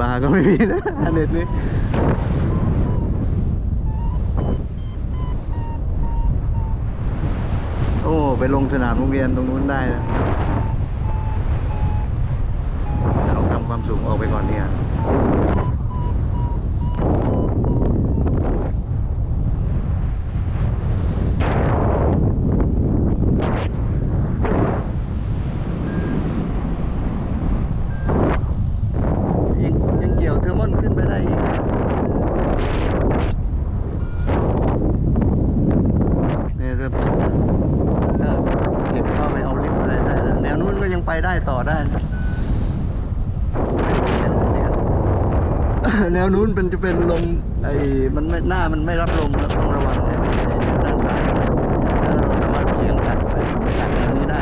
ปลาก็ไม่มีนะอันเด็ดนี้โอ้ ไปลงสนามโรงเรียนตรงนู้นได้นะแต่ต้องทำความสูงออกไปก่อนเนี่ย ยังยังเกี่ยวเทอร์โมนขึ้นไปได้อีกเนี่ยเริ่มตกแล้วถ้าเก็บเข้าไปเอาลิฟต์อะไรได้แล้วแนวนู้นก็ยังไปได้ต่อได้นะ แนวนู้นเป็นจะเป็นลมไอ้มันไม่หน้ามันไม่รับลมแล้วต้องระวังนะไอ้ด้านซ้ายแล้วเราสามารถเฉียงตัดไปตัดแนวนี้ได้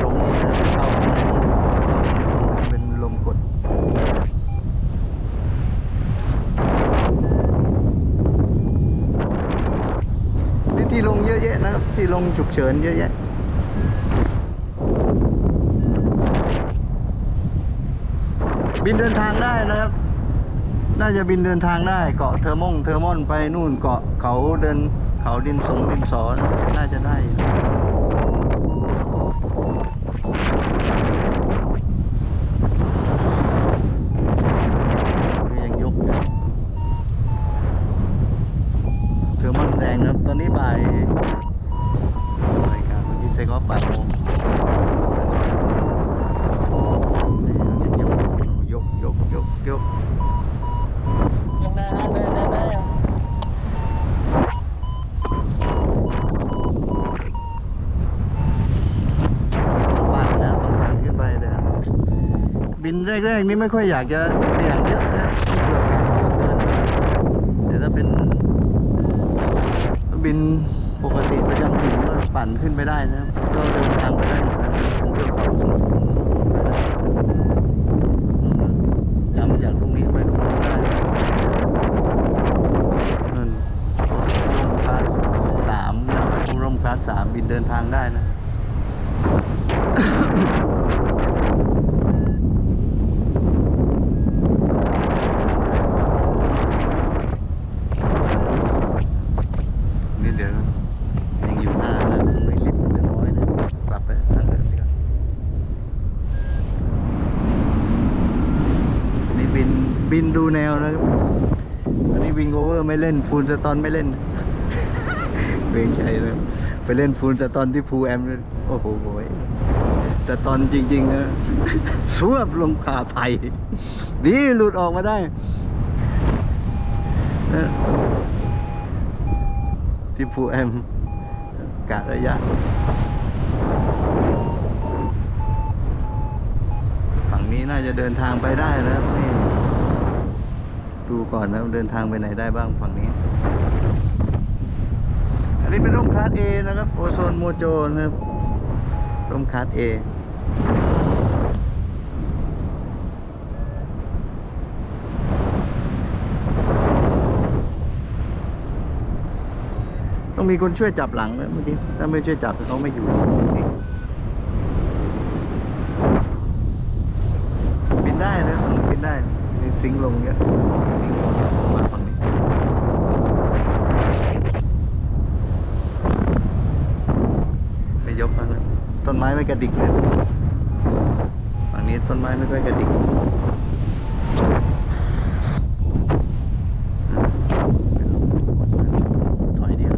ตรงนี้นะเข้าเป็นลมกดนี่ที่ลงเยอะแยะนะครับที่ลงฉุกเฉินเยอะแยะบินเดินทางได้นะครับ น่าจะบินเดินทางได้เกาะเทอร์มงเทอร์มอนไปนู่นเกาะเขาเดินเขาดินสงดินสอน่าจะได้อยู่ยังยกอยู่เทอร์มอนแรงนะครับ ตอนนี้บ่ายรายการเมื่อกี้เทคออฟบ่ายโมงยกยกยกยก ยังได้ฮะได้ได้ได้ ต้องปั่นนะต้องปั่นขึ้นไปแต่บิน แรกๆนี่ไม่ค่อยอยากจะเสี่ยงเยอะนะต้องเผื่อการเกินแต่ถ้าเป็นบินปกติประจำถิ่นก็ปั่นขึ้นไปได้นะก็เดินทางไปได้หมดนะเป็นเทือกเขาสูงๆจำจากตรงนี้ไปตรงนู้นได้นั่นร่มคลาสสามร่มคลาสสามบินเดินทางได้นะ นี่เดี๋ยวยังอยู่หน้านะตรงนี้ลิฟต์มันจะน้อยนะปรับไปทางเดิมดีกว่านี่บินบิน ดูแนวนะครับ อันนี้วิงโอเวอร์ไม่เล่นฟูลสตอนไม่เล่นเวงใจเลย ไปเล่นฟูลสตอนที่ภูแอมเลยโอ้โหแต่ตอนจริงๆนะสวบลงขาไผ่ดีหลุดออกมาได้ ที่ภูแอมกะระยะฝั่งนี้น่าจะเดินทางไปได้นะครับนี่ ดูก่อนนะเดินทางไปไหนได้บ้างฝั่งนี้ อันนี้เป็นร่มคลาสเอนะครับ โอโซนโมโจนะครับร่มคลาสเอต้องมีคนช่วยจับหลังนะเมื่อกี้ถ้าไม่ช่วยจับเขาไม่อยู่จริงบินได้นะตรงนี้บินได้มีซิงค์ ลงเยอะมาฝั่งนี้ไม่ยกมาแล้วต้นไม้ไม่กระดิกเลยฝั่งนี้ต้นไม้ไม่ค่อยกระดิกถอยเนี่ย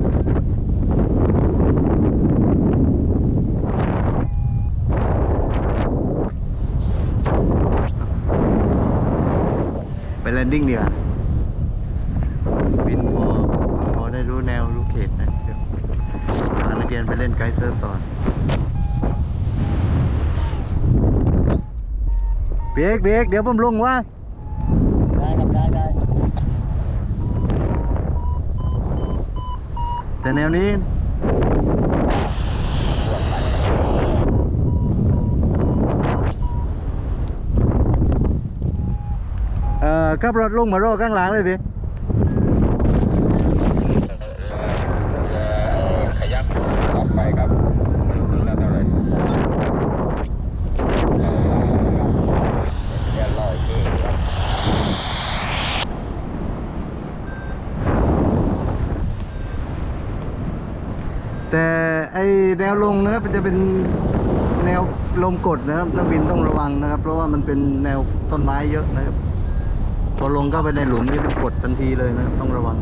ไปแล นดิ้งดีกว่าบินพอพอได้รู้แนวรู้เขตนะเดี๋ยวพานักเรียนไปเล่นไกด์เซิร์ฟต่อเบรกเบรกเดี๋ยวผมลงว่าได้ครับได้ได้แต่แนวนี้ ขับรถลงมารอข้างหลังเลยพี่แต่ไอแนวลงนะครับจะเป็นแนวลมกดนะครับนักบินต้องระวังนะครับ เพราะว่ามันเป็นแนวต้นไม้เยอะนะครับ พอลงเข้าไปในหลุมนี่เป็นกดทันทีเลยนะ ต้องระวัง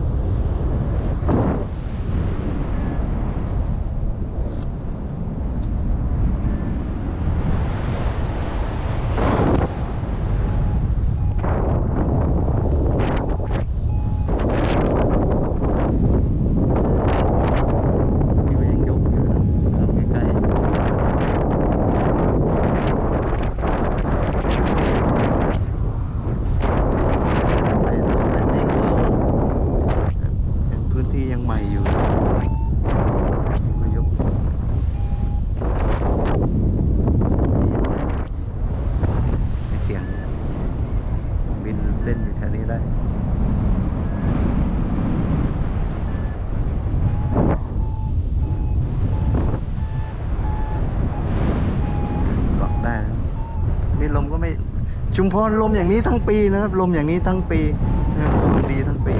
ที่มันยังยกอยู่นะครับใกล้ๆไปตรงนั้นเองก็เป็นพื้นที่ยังใหม่อยู่ก็ยกมีเสียง บินเล่นอยู่แถวนี้ได้ เกาะได้นะนี่ลมก็ไม่ ชุมพรลมอย่างนี้ทั้งปีนะครับ ลมอย่างนี้ทั้งปีนะครับลมดีทั้งปี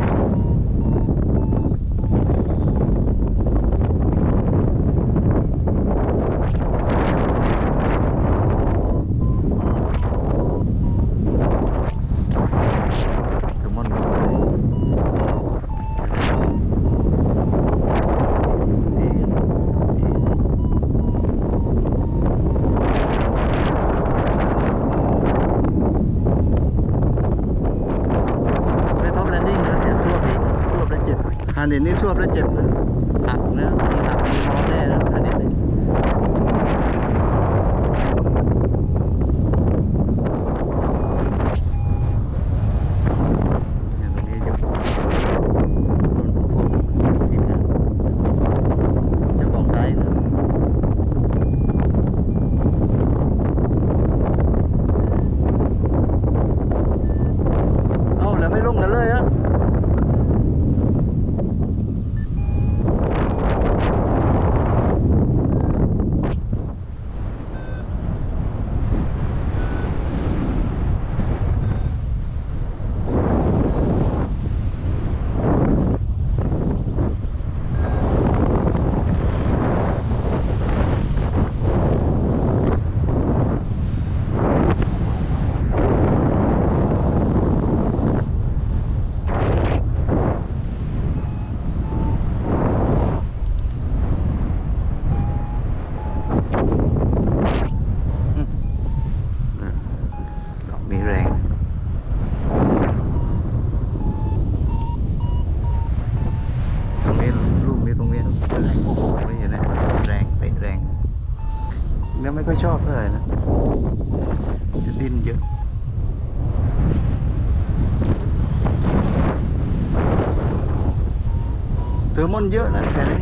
เทอร์โมนดีดี ไม่ท็อปแลนดิ้งนะเดี๋ยวซวบอีกซวบแล้วเจ็บฮานินนี่ซวบแล้วเจ็บนะหักนะมีหักมีคอแน่นะฮานินนี่อย่างตรงนี้อยู่ต้นของผมทีมงานเจ้าของไซต์นะเอ้าแล้วไม่ลงกันเลยอะอืมอะดอกนี้แรง ตรงนี้ลูกนี้ตรงนี้โอ้โหเห็นไหมแรงเตะแรงเไม่ค่อยชอบเท่าไหร่นะจะดิ้นเยอะเทอร์โมนเยอะนะแค่นี้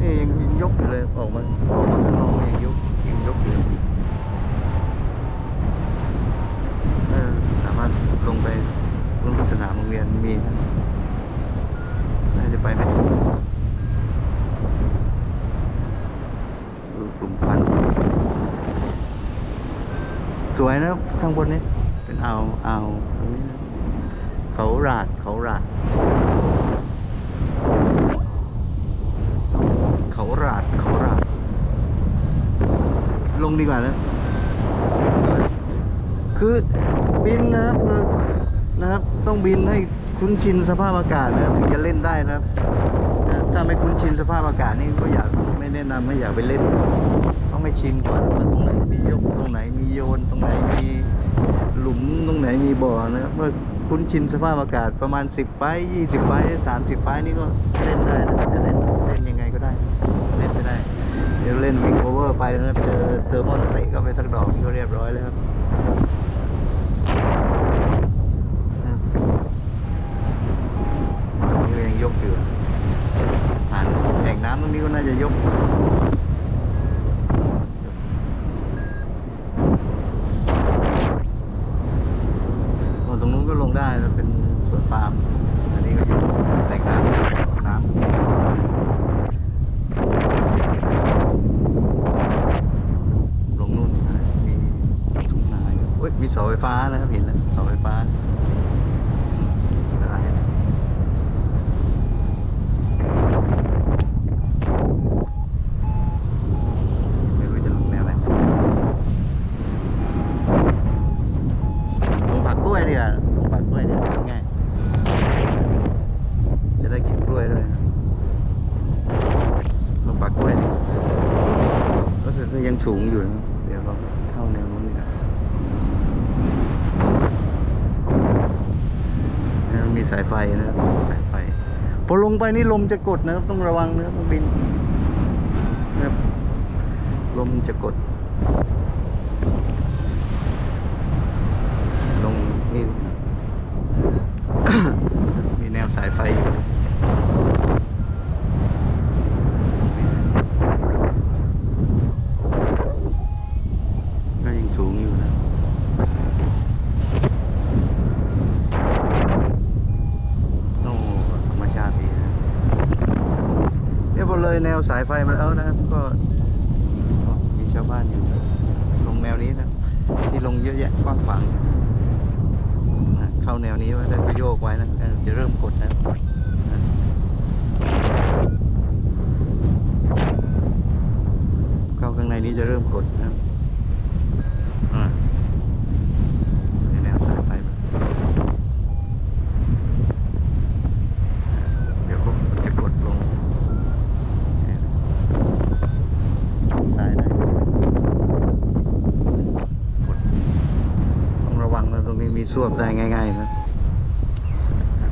นี่ยังยังยกอยู่เลยออกมาออกมาข้างนอกยังยกยังยกอยู่สามารถลงไปลงสนามโรงเรียนมีนะน่าจะไปไม่ถึงดู กลุ่มควันสวยนะข้างบนนี้ เป็นอ่าวอ่าวตรงนี้นะเขาหราดเขาหราด เขาหราดเขาหราด ลงดีกว่านะ คือบินนะครับนะครับ ต้องบินให้คุ้นชินสภาพอากาศนะครับ ถึงจะเล่นได้นะครับนะ ถ้าไม่คุ้นชินสภาพอากาศนี่ก็อยากไม่แนะนำไม่อยากไปเล่น ต้องไม่ชินก่อนว่าตรงไหนมียกตรงไหนมีโยนตรงไหนมีหลุมตรงไหนมีบ่อนะครับเมื่อคุ้นชินสภาพอากาศประมาณ 10 ไฟ20ไฟ30ไฟนี่ก็เล่นได้นะจะเล่นเล่นยังไงก็ได้ เล่นไม่ได้ เดี๋ยวเล่นวิ่งโอเวอร์ไปนะครับเจอเทอร์โมนเตะก็ไปสักดอกก็เรียบร้อยแล้วครับนี่ยังยกอยู่ ตรงนี้ก็น่าจะยกตรงนู้นก็ลงได้นะเป็นสวนปาล์มอันนี้ก็อยู่แหล่งน้ำน้ำลงนู่นมีทุ่งนาอยู่เฮ้ยมีเสาไฟฟ้านะครับเห็นแล้วเสาไฟฟ้าได้นะ วยดีกว่าลงปากกล้วยเนี่ยง่าย จะได้กินกล้ วยด้วยลงปากกล้วยดิรู้สึกว่ายังสูงอยู่นะเดี๋ยวเราเข้าแนวนู้นเนี่ยมีสายไฟนะครับสายไฟ พอลงไปนี่ลมจะกดนะครับ ต้องระวังนะครับต้องบินนะครับลมจะกด ลงนี่ มีแนวสายไฟอยู่ ก็ยังสูงอยู่นะ โอ้ธรรมชาติดีนะ เลยแนวสายไฟมาแล้วนะครับก็มีชาวบ้านอยู่ลงแนวนี้นะ ที่ลงเยอะแยะกว้างขวางเข้าแนวนี้ไว้แล้วก็โยกไว้นะจะเริ่มกดนะนะเข้าข้างในนี้จะเริ่มกดนะครับอ่าในแนวสายไฟมาเดี๋ยวก็จะกดลงเนี่ยซ้ายได้ กดต้องระ วังนะตรงนี้มีส้วมได้ง่ายๆนะ